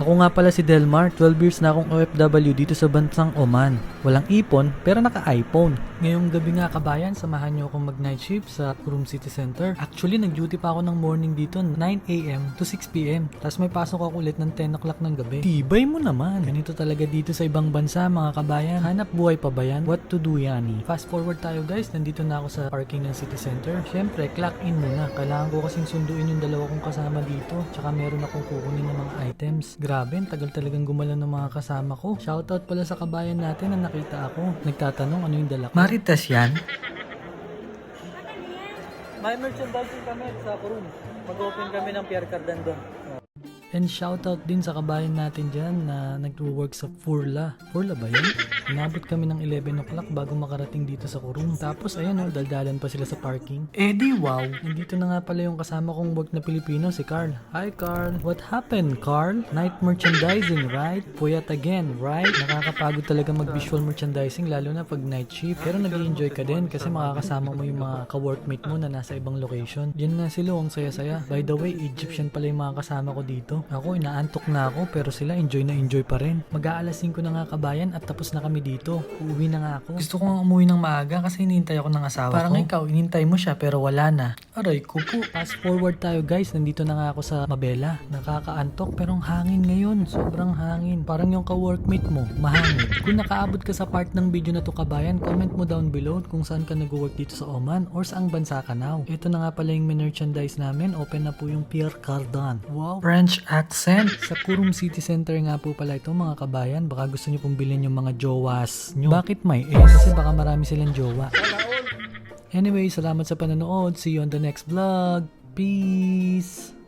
Ako nga pala si Delmar, 12 years na akong OFW dito sa bansang Oman. Walang ipon, pero naka-iPhone. Ngayong gabi nga kabayan, samahan niyo akong mag-night shift sa Kurum City Center. Actually, nag-duty pa ako ng morning dito, 9am to 6pm. Tapos may pasok ako ulit ng 10 o'clock ng gabi. Tibay mo naman. Ganito talaga dito sa ibang bansa, mga kabayan. Hanap buhay pa ba yan? What to do yani? Fast forward tayo guys, nandito na ako sa parking ng City Center. Siyempre, clock in muna. Kailangan ko kasing sunduin yung dalawa kong kasama dito. Tsaka meron akong kukunin ng mga items. Grabe, tagal talagang gumala ng mga kasama ko. Shoutout pala sa kabayan natin na nakita ako. Nagtatanong ano yung dala ko. Maritas yan? May merchandising kami sa Kurum. Mag-open kami ng Pierre Cardan doon. And shoutout din sa kabayan natin dyan na nag-work sa Furla. Furla ba yun? Inabot kami ng 11 o'clock bago makarating dito sa Kurum. Tapos ayan o, daldalan pa sila sa parking. Eh di wow! Nandito na nga pala yung kasama kong work na Pilipino, si Carl. Hi Carl! What happened, Carl? Night merchandising, right? Puyat again, right? Nakakapagod talaga mag-visual merchandising lalo na pag night shift. Pero nag enjoy ka din kasi makakasama mo yung mga ka-workmate mo na nasa ibang location. Yan na sila, ang saya-saya. By the way, Egyptian pala yung mga kasama ko dito. Ako, inaantok na ako pero sila enjoy na enjoy pa rin. Mag-aalas 5 na nga kabayan at tapos na kami dito. Uuwi na nga ako. Gusto ko nga umuwi ng maaga kasi hinihintay ako ng asawa Parang ko. Parang ikaw, hinintay mo siya pero wala na. Aray ko po. Fast forward tayo guys, nandito na nga ako sa Mabela. Nakakaantok pero ang hangin ngayon. Sobrang hangin. Parang yung ka-workmate mo, mahangin. Kung nakaabot ka sa part ng video na to kabayan, comment mo down below kung saan ka nag-work dito sa Oman or saang bansa ka now. Ito na nga pala yung merchandise namin. Open na po yung Pierre Cardin. Wow, French accent. Sa Kurum City Center nga po pala ito mga kabayan. Baka gusto nyo pong bilhin yung mga jowas nyo. Bakit may S? Kasi baka marami silang jowa. Anyway, salamat sa panonood. See you on the next vlog. Peace!